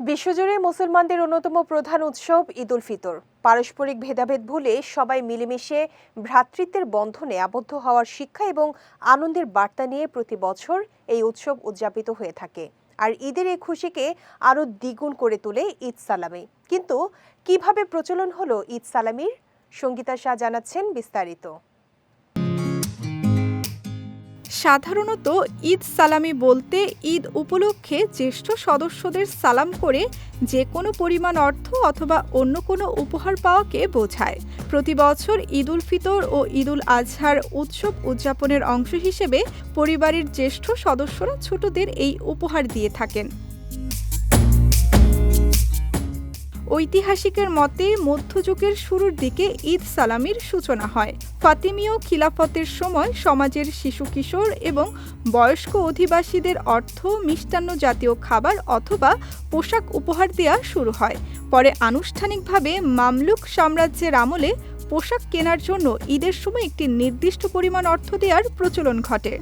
বিশ্বজুড়ে মুসলমানদের অন্যতম প্রধান উৎসব ঈদ উল ফিতর। পারস্পরিক ভেদাভেদ ভুলে সবাই মিলেমিশে ভ্রাতৃত্বের বন্ধনে আবদ্ধ হওয়ার শিক্ষা এবং আনন্দের বার্তা নিয়ে প্রতি বছর এই উৎসব উদযাপিত হয়ে থাকে। আর ঈদের এই খুশিকে আরও দ্বিগুণ করে তোলে ঈদ সালামি। কিন্তু কীভাবে প্রচলন হলো ঈদ সালামির? সঙ্গীতা শাহ জানাচ্ছেন বিস্তারিত। সাধারণত ঈদ সালামি বলতে ঈদ উপলক্ষে জ্যেষ্ঠ সদস্যদের সালাম করে যে কোনো পরিমাণ অর্থ অথবা অন্য কোনো উপহার পাওয়াকে বোঝায়। প্রতি বছর ঈদ উল ফিতর ও ঈদ উল আজহার উৎসব উদযাপনের অংশ হিসেবে পরিবারের জ্যেষ্ঠ সদস্যরা ছোটদের এই উপহার দিয়ে থাকেন। ঐতিহাসিকের মতে, মধ্যযুগের শুরুর দিকে ঈদ সালামির সূচনা হয়। ফাতিমীয় খিলাফতের সময় সমাজের শিশু কিশোর এবং বয়স্ক অধিবাসীদের অর্থ, মিষ্টান্ন জাতীয় খাবার অথবা পোশাক উপহার দেওয়া শুরু হয়। পরে আনুষ্ঠানিকভাবে মামলুক সাম্রাজ্যের আমলে পোশাক কেনার জন্য ঈদের সময় একটি নির্দিষ্ট পরিমাণ অর্থ দেওয়ার প্রচলন ঘটে।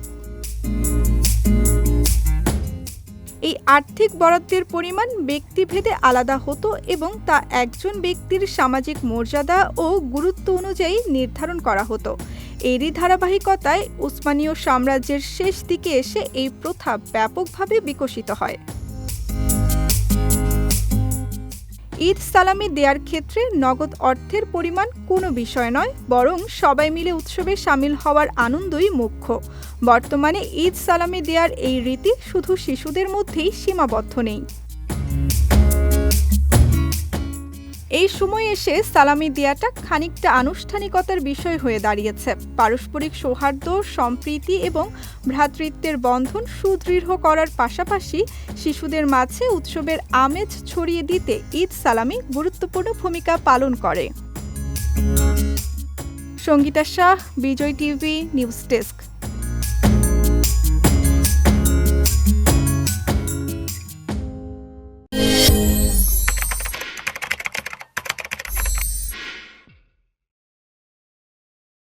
আর্থিক বরাদ্দের পরিমাণ ব্যক্তিভেদে আলাদা হতো এবং তা একজন ব্যক্তির সামাজিক মর্যাদা ও গুরুত্ব অনুযায়ী নির্ধারণ করা হতো। এরই ধারাবাহিকতায় উসমানীয় সাম্রাজ্যের শেষ দিকে এসে এই প্রথা ব্যাপকভাবে বিকশিত হয়। ঈদ সালামি দেওয়ার ক্ষেত্রে নগদ অর্থের পরিমাণ কোনো বিষয় নয়, বরং সবাই মিলে উৎসবে সামিল হওয়ার আনন্দই মুখ্য। বর্তমানে ঈদ সালামি দেওয়ার এই রীতি শুধু শিশুদের মধ্যেই সীমাবদ্ধ নেই। এই সময় এসে সালামি দেয়াটা খানিকটা আনুষ্ঠানিকতার বিষয় হয়ে দাঁড়িয়েছে। পারস্পরিক সৌহার্দ্য, সম্প্রীতি এবং ভ্রাতৃত্বের বন্ধন সুদৃঢ় করার পাশাপাশি শিশুদের মাঝে উৎসবের আমেজ ছড়িয়ে দিতে ঈদ সালামি গুরুত্বপূর্ণ ভূমিকা পালন করে। Sangita Shah, Vijay TV, news desk.